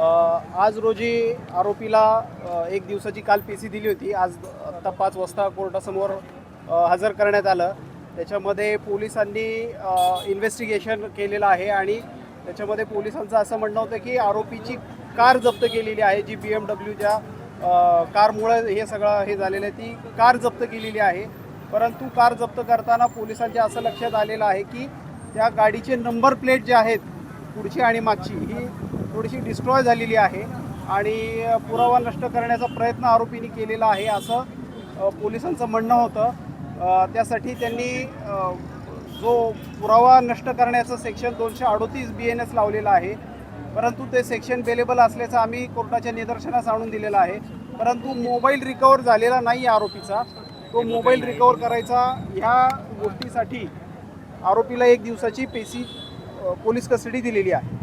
आज रोजी आरोपीला एक दिवसाची काल पी सी दिली होती. आज आत्ता पाच वाजता कोर्टासमोर हजर करण्यात आलं. त्याच्यामध्ये पोलिसांनी इन्व्हेस्टिगेशन केलेलं आहे आणि त्याच्यामध्ये पोलिसांचं असं म्हणणं होतं की आरोपीची कार जप्त केलेली आहे जी बी एम डब्ल्यूच्या कारमुळे हे सगळं हे झालेलं आहे. ती कार जप्त केलेली आहे. परंतु कार जप्त करताना पोलिसांच्या असं लक्षात आलेलं आहे की त्या गाडीचे नंबर प्लेट जे आहेत पुढची आणि मागची ही थोडीशी डिस्ट्रॉय झालेली आहे. आणि पुरावा नष्ट करण्याचा प्रयत्न आरोपींनी केलेला आहे असं पोलिसांचं म्हणणं होतं. त्यासाठी त्यांनी जो पुरावा नष्ट करण्याचं सेक्शन दोनशे अडोतीस बी एन एस लावलेलं आहे परंतु ते सेक्शन बेलेबल असल्याचं आम्ही कोर्टाच्या निदर्शनास आणून दिलेलं आहे. परंतु मोबाईल रिकवर झालेला नाही आरोपीचा. तो मोबाईल रिकवर करायचा ह्या गोष्टीसाठी आरोपीला एक दिवसाची पेसी पोलीस कस्टडी दिलेली आहे.